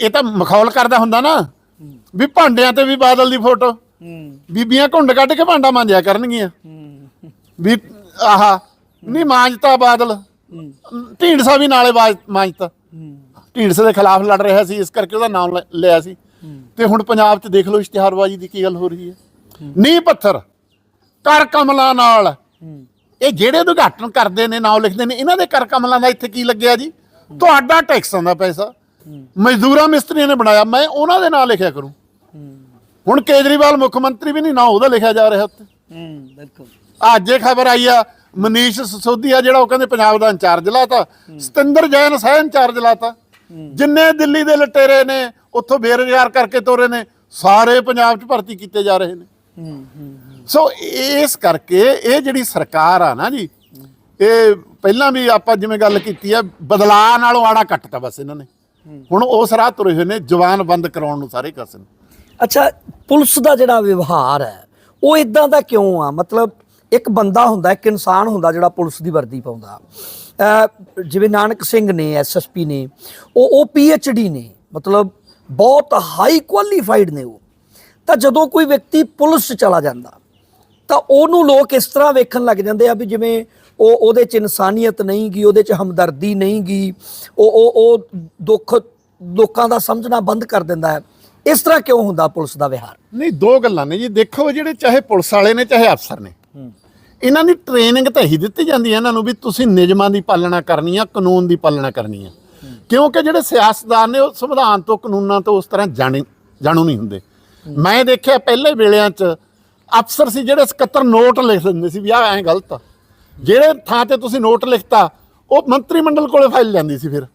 ਇਹ ਤਾਂ ਮਖੌਲ ਕਰਦਾ ਹੁੰਦਾ ਨਾ। ਵੀ ਭਾਂਡਿਆਂ ਤੇ ਵੀ ਬਾਦਲ ਦੀ ਫੋਟੋ। ਬੀਬੀਆਂ ਘੁੰਡ ਕੱਢ ਕੇ ਭਾਂਡਾ ਮਾਂਜਿਆ ਕਰਨਗੀਆਂ। ਵੀ ਆਹ ਨਹੀਂ ਮਾਂਜਤਾ ਬਾਦਲ। ਢੀਂਡਸਾ ਵੀ ਨਾਲੇ ਮਾਂਜਤਾ। ਢੀਂਡਸੇ ਦੇ ਖਿਲਾਫ ਲੜ ਰਿਹਾ ਸੀ ਇਸ ਕਰਕੇ ਉਹਦਾ ਨਾਮ ਲਿਆ ਸੀ। ਤੇ ਹੁਣ ਪੰਜਾਬ 'ਚ ਦੇਖ ਲਓ ਇਸ਼ਤਿਹਾਰਬਾਜ਼ੀ ਦੀ ਕੀ ਗੱਲ ਹੋ ਰਹੀ ਹੈ। ਨੀ ਪੱਥਰ ਕਰ ਕਮਲਾਂ ਨਾਲ। ਇਹ ਜਿਹੜੇ ਉਦਘਾਟਨ ਕਰਦੇ ਨੇ ਨਾਮ ਲਿਖਦੇ ਨੇ ਇਹਨਾਂ ਦੇ ਕਰ ਕਮਲਾਂ ਦਾ ਇੱਥੇ ਕੀ ਲੱਗਿਆ ਜੀ? ਤੁਹਾਡਾ ਟੈਕਸਾਂ ਦਾ ਪੈਸਾ। ਮਜ਼ਦੂਰਾਂ ਮਿਸਤਰੀਆਂ ਨੇ ਬਣਾਇਆ ਮੈਂ ਉਹਨਾਂ ਦੇ ਨਾਂ ਲਿਖਿਆ ਕਰੂੰ। ਹੁਣ ਕੇਜਰੀਵਾਲ ਮੁੱਖ ਮੰਤਰੀ ਵੀ ਨਹੀਂ ਨਾ ਉਹਦਾ ਲਿਖਿਆ ਜਾ ਰਿਹਾ ਉੱਤੇ ਹੂੰ ਬਿਲਕੁਲ। ਅੱਜ ਇਹ ਖਬਰ ਆਈ ਆ ਮਨੀਸ਼ ਸਿਸੋਦੀਆ ਜਿਹੜਾ ਉਹ ਕਹਿੰਦੇ ਪੰਜਾਬ ਦਾ ਇੰਚਾਰਜ ਲਾਤਾ। ਸਤਿੰਦਰ ਜੈਨ ਸਹਿ ਇੰਚਾਰਜ ਲਾਤਾ। ਜਿੰਨੇ ਦਿੱਲੀ ਦੇ ਲਟੇਰੇ ਨੇ ਉੱਥੋਂ ਬੇਰੁਜ਼ਗਾਰ ਕਰਕੇ ਤੋਰੇ ਨੇ ਸਾਰੇ ਪੰਜਾਬ 'ਚ ਭਰਤੀ ਕੀਤੇ ਜਾ ਰਹੇ ਨੇ। ਸੋ ਇਸ ਕਰਕੇ ਇਹ ਜਿਹੜੀ ਸਰਕਾਰ ਆ ਨਾ ਜੀ ਇਹ ਪਹਿਲਾਂ ਵੀ ਆਪਾਂ ਜਿਵੇਂ ਗੱਲ ਕੀਤੀ ਆ ਬਦਲਾਅ ਨਾਲੋਂ ਆੜਾ ਕੱਟਤਾ ਬਸ ਇਹਨਾਂ ਨੇ। ਹੁਣ ਉਸ ਰਾਹ ਤੁਰੇ ਹੋਏ ਨੇ, ਜਵਾਨ ਬੰਦ ਕਰਾਉਣ ਨੂੰ ਸਾਰੇ ਕਸਨ ਅੱਛਾ, ਪੁਲਿਸ ਦਾ ਜਿਹੜਾ ਵਿਵਹਾਰ ਹੈ, ਉਹ ਇਦਾਂ ਦਾ ਕਿਉਂ ਆ? ਮਤਲਬ ਇੱਕ ਬੰਦਾ ਹੁੰਦਾ, ਇੱਕ ਇਨਸਾਨ ਹੁੰਦਾ ਜਿਹੜਾ ਪੁਲਿਸ ਦੀ ਵਰਦੀ ਪਾਉਂਦਾ। ਜਿਵੇਂ ਨਾਨਕ ਸਿੰਘ ਨੇ ਐਸਐਸਪੀ ਨੇ, ਉਹ ਉਹ ਡੀ ਨੇ, ਮਤਲਬ ਬਹੁਤ ਹਾਈ ਕੁਆਲੀਫਾਈਡ ਨੇ ਉਹ। ਤਾਂ ਜਦੋਂ ਕੋਈ ਵਿਅਕਤੀ ਪੁਲਿਸ 'ਚ ਚਲਾ ਜਾਂਦਾ, ਤਾਂ ਉਹਨੂੰ ਲੋਕ ਇਸ ਤਰ੍ਹਾਂ ਵੇਖਣ ਲੱਗ ਜਾਂਦੇ ਆ ਵੀ ਜਿਵੇਂ ਉਹ ਉਹਦੇ 'ਚ ਇਨਸਾਨੀਅਤ ਨਹੀਂ ਗੀ ਉਹਦੇ 'ਚ ਹਮਦਰਦੀ ਨਹੀਂ ਗੀ। ਉਹ ਉਹ ਉਹ ਦੁੱਖ ਲੋਕਾਂ ਦਾ ਸਮਝਣਾ ਬੰਦ ਕਰ ਦਿੰਦਾ ਹੈ। ਇਸ ਤਰ੍ਹਾਂ ਕਿਉਂ ਹੁੰਦਾ ਪੁਲਿਸ ਦਾ ਵਿਹਾਰ? ਨਹੀਂ ਦੋ ਗੱਲਾਂ ਨੇ ਜੀ। ਦੇਖੋ ਜਿਹੜੇ ਚਾਹੇ ਪੁਲਿਸ ਵਾਲੇ ਨੇ ਚਾਹੇ ਅਫਸਰ ਨੇ। ਇਹਨਾਂ ਦੀ ਟ੍ਰੇਨਿੰਗ ਤਾਂ ਹੀ ਦਿੱਤੀ ਜਾਂਦੀ ਹੈ ਇਹਨਾਂ ਨੂੰ ਵੀ ਤੁਸੀਂ ਨਿਯਮਾਂ ਦੀ ਪਾਲਣਾ ਕਰਨੀ ਆ ਕਾਨੂੰਨ ਦੀ ਪਾਲਣਾ ਕਰਨੀ ਆ। ਕਿਉਂਕਿ ਜਿਹੜੇ ਸਿਆਸਤਦਾਨ ਨੇ ਉਹ ਸੰਵਿਧਾਨ ਤੋਂ ਕਾਨੂੰਨਾਂ ਤੋਂ ਉਸ ਤਰ੍ਹਾਂ ਜਾਣੇ ਜਾਣੂ ਨਹੀਂ ਹੁੰਦੇ। ਮੈਂ ਦੇਖਿਆ ਪਹਿਲੇ ਵੇਲਿਆਂ 'ਚ ਅਫਸਰ ਸੀ ਜਿਹੜੇ 77 ਨੋਟ ਲਿਖ ਦਿੰਦੇ ਸੀ ਵੀ ਆਹ ਐਂ ਗਲਤ ਆ। ਜਿਹੜੇ ਥਾਂ ਤੇ ਤੁਸੀਂ ਨੋਟ ਲਿਖਤਾ ਉਹ ਮੰਤਰੀ ਮੰਡਲ ਕੋਲੇ ਫਾਈਲ ਜਾਂਦੀ ਸੀ ਫਿਰ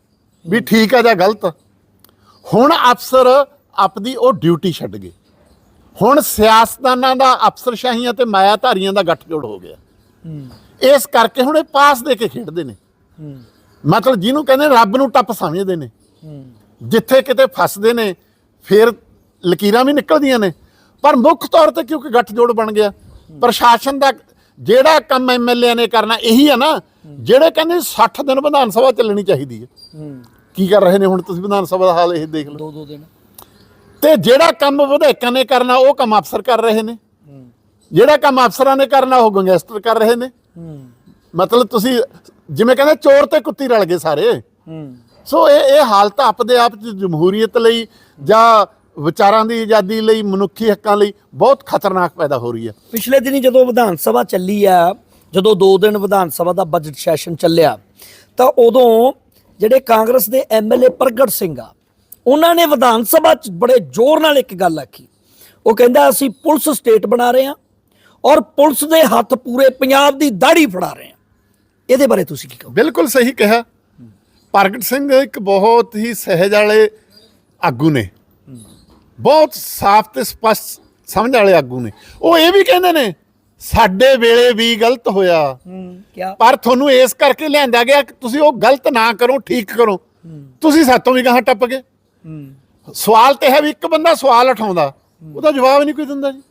ਵੀ ਠੀਕ ਆ ਜਾਂ ਗਲਤ। ਹੁਣ ਅਫਸਰ ਆਪਦੀ ਉਹ ਡਿਊਟੀ ਛੱਡ ਗਏ। ਹੁਣ ਸਿਆਸਤਦਾਨਾਂ ਦਾ ਅਫਸਰਸ਼ਾਹੀਆਂ ਤੇ ਮਾਇਆਧਾਰੀਆਂ ਦਾ ਗੱਠਜੋੜ ਹੋ ਗਿਆ। ਇਸ ਕਰਕੇ ਹੁਣ ਇਹ ਪਾਸ ਦੇ ਕੇ ਖੇਡਦੇ ਨੇ। ਮਤਲਬ ਜਿਹਨੂੰ ਕਹਿੰਦੇ ਰੱਬ ਨੂੰ ਟੱਪ ਸਮਝਦੇ ਨੇ। ਜਿੱਥੇ ਕਿਤੇ ਫਸਦੇ ਨੇ ਫਿਰ ਲਕੀਰਾਂ ਵੀ ਨਿਕਲਦੀਆਂ ਨੇ। ਪਰ ਮੁੱਖ ਤੌਰ ਤੇ ਕਿਉਂਕਿ ਗੱਠਜੋੜ ਬਣ ਗਿਆ ਪ੍ਰਸ਼ਾਸਨ ਦਾ ਜਿਹੜਾ ਕੰਮ ਐਮਐਲਏ ਨੇ ਕਰਨਾ ਇਹੀ ਆ ਨਾ ਜਿਹੜੇ ਕਹਿੰਦੇ 60 ਦਿਨ ਵਿਧਾਨ ਸਭਾ ਚੱਲਣੀ ਚਾਹੀਦੀ ਹੈ। ਕੀ ਕਰ ਰਹੇ ਨੇ ਹੁਣ ਤੁਸੀਂ ਵਿਧਾਨ ਸਭਾ ਦਾ ਹਾਲ ਇਹ ਦੇਖ ਲਓ। ਦੋ ਦੋ ਦਿਨ। ਤੇ ਜਿਹੜਾ ਕੰਮ ਵਿਧਾਇਕਾਂ ਨੇ ਕਰਨਾ ਉਹ ਕੰਮ ਅਫਸਰ ਕਰ ਰਹੇ ਨੇ। ਜਿਹੜਾ ਕੰਮ ਅਫਸਰਾਂ ਨੇ ਕਰਨਾ ਉਹ ਗੈਂਗਸਟਰ ਕਰ ਰਹੇ ਨੇ। ਮਤਲਬ ਤੁਸੀਂ ਜਿਵੇਂ ਕਹਿੰਦੇ ਚੋਰ ਤੇ ਕੁੱਤੀ ਰਲ ਗਏ ਸਾਰੇ। ਸੋ ਇਹ ਇਹ ਹਾਲਤ ਆਪਦੇ ਆਪ ਚ ਜਮਹੂਰੀਅਤ ਲਈ ਜਾਂ ਵਿਚਾਰਾਂ ਦੀ ਆਜ਼ਾਦੀ ਲਈ ਮਨੁੱਖੀ ਹੱਕਾਂ ਲਈ ਬਹੁਤ ਖਤਰਨਾਕ ਪੈਦਾ ਹੋ ਰਹੀ ਹੈ। ਪਿਛਲੇ ਦਿਨੀ ਜਦੋਂ ਵਿਧਾਨ ਸਭਾ ਚੱਲੀ ਆ ਜਦੋਂ 2 ਦਿਨ ਵਿਧਾਨ ਸਭਾ ਦਾ ਬਜਟ ਸੈਸ਼ਨ ਚੱਲਿਆ ਤਾਂ ਉਦੋਂ ਜਿਹੜੇ ਕਾਂਗਰਸ ਦੇ ਐਮਐਲਏ ਪ੍ਰਗਟ ਸਿੰਘ ਆ ਉਹਨਾਂ ਨੇ ਵਿਧਾਨ ਸਭਾ 'ਚ ਬੜੇ ਜ਼ੋਰ ਨਾਲ ਇੱਕ ਗੱਲ ਆਖੀ। ਉਹ ਕਹਿੰਦਾ ਅਸੀਂ ਪੁਲਿਸ ਸਟੇਟ ਬਣਾ ਰਹੇ ਹਾਂ ਔਰ ਪੁਲਿਸ ਦੇ ਹੱਥ ਪੂਰੇ ਪੰਜਾਬ ਦੀ ਦਾੜੀ ਫੜਾ ਰਹੇ ਹਾਂ। ਇਹਦੇ ਬਾਰੇ ਤੁਸੀਂ ਕੀ ਕਹੋ ਬਿਲਕੁਲ ਸਹੀ ਕਿਹਾ। ਪ੍ਰਗਟ ਸਿੰਘ ਇੱਕ ਬਹੁਤ ਹੀ ਸਹਿਜ ਵਾਲੇ ਆਗੂ ਨੇ। ਬਹੁਤ ਸਾਫ਼ ਤੇ ਸਪਸ਼ਟ ਸਮਝ ਵਾਲੇ ਆਗੂ ਨੇ। ਉਹ ਇਹ ਵੀ ਕਹਿੰਦੇ ਨੇ ਸਾਡੇ ਵੇਲੇ ਵੀ ਗਲਤ ਹੋਇਆ। ਪਰ ਤੁਹਾਨੂੰ ਇਸ ਕਰਕੇ ਲਿਆਂਦਾ ਗਿਆ ਕਿ ਤੁਸੀਂ ਉਹ ਗਲਤ ਨਾ ਕਰੋ ਠੀਕ ਕਰੋ। ਤੁਸੀਂ ਸਾਤੋਂ ਵੀ ਗਾਹਾਂ ਟੱਪ ਗਏ। ਸਵਾਲ ਤੇ ਹੈ ਵੀ ਇੱਕ ਬੰਦਾ ਸਵਾਲ ਉਠਾਉਂਦਾ ਉਹਦਾ ਜਵਾਬ ਨਹੀਂ ਕੋਈ ਦਿੰਦਾ ਜੀ।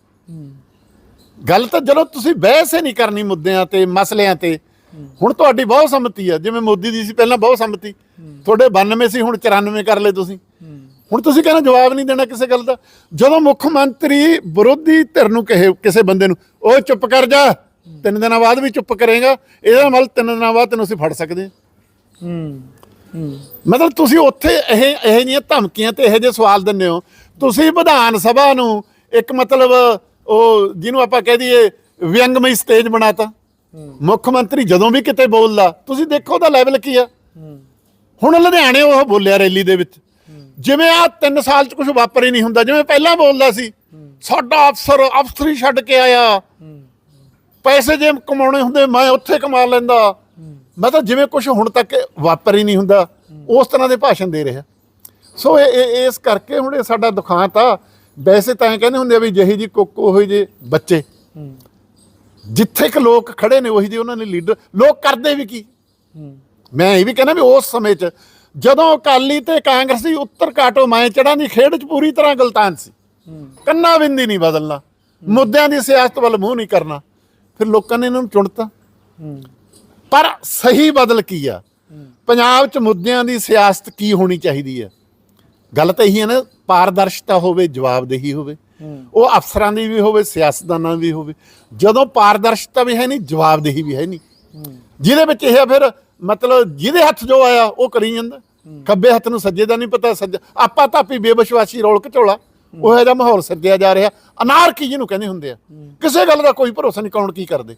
ਗੱਲ ਤਾਂ ਜਦੋਂ ਤੁਸੀਂ ਬਹਿਸ ਹੀ ਨਹੀਂ ਕਰਨੀ ਮੁੱਦਿਆਂ ਤੇ ਮਸਲਿਆਂ ਤੇ ਹੁਣ ਤੁਹਾਡੀ ਬਹੁਤ ਸੰਮਤੀ ਆ। ਜਿਵੇਂ ਮੋਦੀ ਦੀ ਸੀ ਪਹਿਲਾਂ ਬਹੁਤ ਸੰਮਤੀ। ਤੁਹਾਡੇ 92 ਸੀ ਹੁਣ 94 ਕਰ ਲਏ ਤੁਸੀਂ। ਹੁਣ ਤੁਸੀਂ ਕਹਿੰਦੇ ਜਵਾਬ ਨਹੀਂ ਦੇਣਾ ਕਿਸੇ ਗੱਲ ਦਾ। ਜਦੋਂ ਮੁੱਖ ਮੰਤਰੀ ਵਿਰੋਧੀ ਧਿਰ ਨੂੰ ਕਹੇ ਕਿਸੇ ਬੰਦੇ ਨੂੰ ਉਹ ਚੁੱਪ ਕਰ ਜਾ ਤਿੰਨ ਦਿਨਾਂ ਬਾਅਦ ਵੀ ਚੁੱਪ ਕਰੇਗਾ ਇਹਦਾ ਮਤਲਬ ਤਿੰਨ ਦਿਨਾਂ ਬਾਅਦ ਤੈਨੂੰ ਅਸੀਂ ਫੜ ਸਕਦੇ ਹਾਂ। ਹੂੰ ਮਤਲਬ ਤੁਸੀਂ ਉੱਥੇ ਇਹ ਇਹ ਜਿਹੀਆਂ ਧਮਕੀਆਂ ਤੇ ਇਹੋ ਜਿਹੇ ਸਵਾਲ ਦਿੰਦੇ ਹੋ। ਤੁਸੀਂ ਵਿਧਾਨ ਸਭਾ ਨੂੰ ਇੱਕ ਮਤਲਬ ਉਹ ਜਿਹਨੂੰ ਆਪਾਂ ਕਹਿ ਦਈਏ ਵਿਅੰਗਮਈ ਸਟੇਜ ਬਣਾਤਾ। ਮੁੱਖ ਮੰਤਰੀ ਜਦੋਂ ਵੀ ਕਿਤੇ ਬੋਲਦਾ ਤੁਸੀਂ ਦੇਖੋ ਉਹਦਾ ਲੈਵਲ ਕੀ ਆ। ਹੁਣ ਲੁਧਿਆਣੇ ਉਹ ਬੋਲਿਆ ਰੈਲੀ ਦੇ ਵਿੱਚ। ਜਿਵੇਂ ਆ 3 ਸਾਲ ਚ ਕੁਝ ਵਾਪਰ ਹੀ ਨਹੀਂ ਹੁੰਦਾ, ਜਿਵੇਂ ਪਹਿਲਾਂ ਬੋਲਦਾ ਸੀ, ਸਾਡਾ ਅਫਸਰ ਅਫਸਰੀ ਛੱਡ ਕੇ ਆਇਆ। ਪੈਸੇ ਜੇ ਕਮਾਉਣੇ ਹੁੰਦੇ, ਮੈਂ ਉੱਥੇ ਕਮਾ ਲੈਂਦਾ। ਮਤਲਬ ਜਿਵੇਂ ਕੁਝ ਹੁਣ ਤੱਕ ਵਾਪਰ ਹੀ ਨਹੀਂ ਹੁੰਦਾ, ਉਸ ਤਰ੍ਹਾਂ ਦੇ ਭਾਸ਼ਣ ਦੇ ਰਿਹਾ। ਸੋ ਇਹ ਇਸ ਕਰਕੇ ਹੁਣ ਇਹ ਸਾਡਾ ਦੁਖਾਂਤ ਆ। ਵੈਸੇ ਤਾਂ ਐਂ ਕਹਿੰਦੇ ਹੁੰਦੇ ਆ ਵੀ ਜਿਹੀ ਜੀ ਕੁੱਕ ਉਹੀ ਜੇ ਬੱਚੇ। ਜਿੱਥੇ ਕਿ ਲੋਕ ਖੜੇ ਨੇ, ਉਹੀ ਜਿਹੇ ਉਹਨਾਂ ਨੇ ਲੀਡਰ ਲੋਕ ਕਰਦੇ ਵੀ ਕੀ? ਮੈਂ ਇਹ ਵੀ ਕਹਿੰਦਾ ਵੀ ਉਸ ਸਮੇਂ 'ਚ ਜਦੋਂ ਅਕਾਲੀ ਤੇ ਕਾਂਗਰਸੀ ਉੱਤਰ ਕਾਟੋ, ਮੈਂ ਚੜਾਂ ਦੀ ਖੇਡ 'ਚ ਪੂਰੀ ਤਰ੍ਹਾਂ ਗਲਤਾਨ ਸੀ। ਕੰਨਾ ਬਿੰਦੀ ਨਹੀਂ ਬਦਲਣਾ। ਮੁੱਦਿਆਂ ਦੀ ਸਿਆਸਤ ਵੱਲ ਮੂੰਹ ਨਹੀਂ ਕਰਨਾ। ਫਿਰ ਲੋਕਾਂ ਨੇ ਇਹਨਾਂ ਨੂੰ ਚੁਣਤਾ। ਪਰ ਸਹੀ ਬਦਲ ਕੀ ਆ? ਪੰਜਾਬ 'ਚ ਮੁੱਦਿਆਂ ਦੀ ਸਿਆਸਤ ਕੀ ਹੋਣੀ ਚਾਹੀਦੀ ਹੈ ਗੱਲ ਤਾਂ ਇਹੀ ਹੈ ਨਾ, ਪਾਰਦਰਸ਼ਤਾ ਹੋਵੇ, ਜਵਾਬਦੇਹੀ ਹੋਵੇ। ਉਹ ਅਫਸਰਾਂ ਦੀ ਵੀ ਹੋਵੇ, ਸਿਆਸਤਦਾਨਾਂ ਦੀ ਵੀ ਹੋਵੇ। ਜਦੋਂ ਪਾਰਦਰਸ਼ਤਾ ਵੀ ਹੈ ਨਹੀਂ, ਜਵਾਬਦੇਹੀ ਵੀ ਹੈ ਨਹੀਂ। ਜਿਹਦੇ ਵਿੱਚ ਇਹ ਆ ਫਿਰ ਮਤਲਬ ਜਿਹਦੇ ਹੱਥ ਜੋ ਆਇਆ ਉਹ ਕਰੀ ਜਾਂਦਾ। ਖੱਬੇ ਹੱਥ ਨੂੰ ਸੱਜੇ ਦਾ ਨਹੀਂ ਪਤਾ ਸੱਜਾ ਆਪਾ ਤਾਪੀ ਬੇਵਿਸ਼ਵਾਸੀ ਰੋਲ ਘਚੋਲਾ ਉਹ ਜਿਹਾ ਮਾਹੌਲ ਸਿਰਜਿਆ ਜਾ ਰਿਹਾ। ਅਨਾਰਕੀ ਜਿਹਨੂੰ ਕਹਿੰਦੇ ਹੁੰਦੇ ਆ। ਕਿਸੇ ਗੱਲ ਦਾ ਕੋਈ ਭਰੋਸਾ ਨਹੀਂ ਕੌਣ ਕੀ ਕਰਦੇ।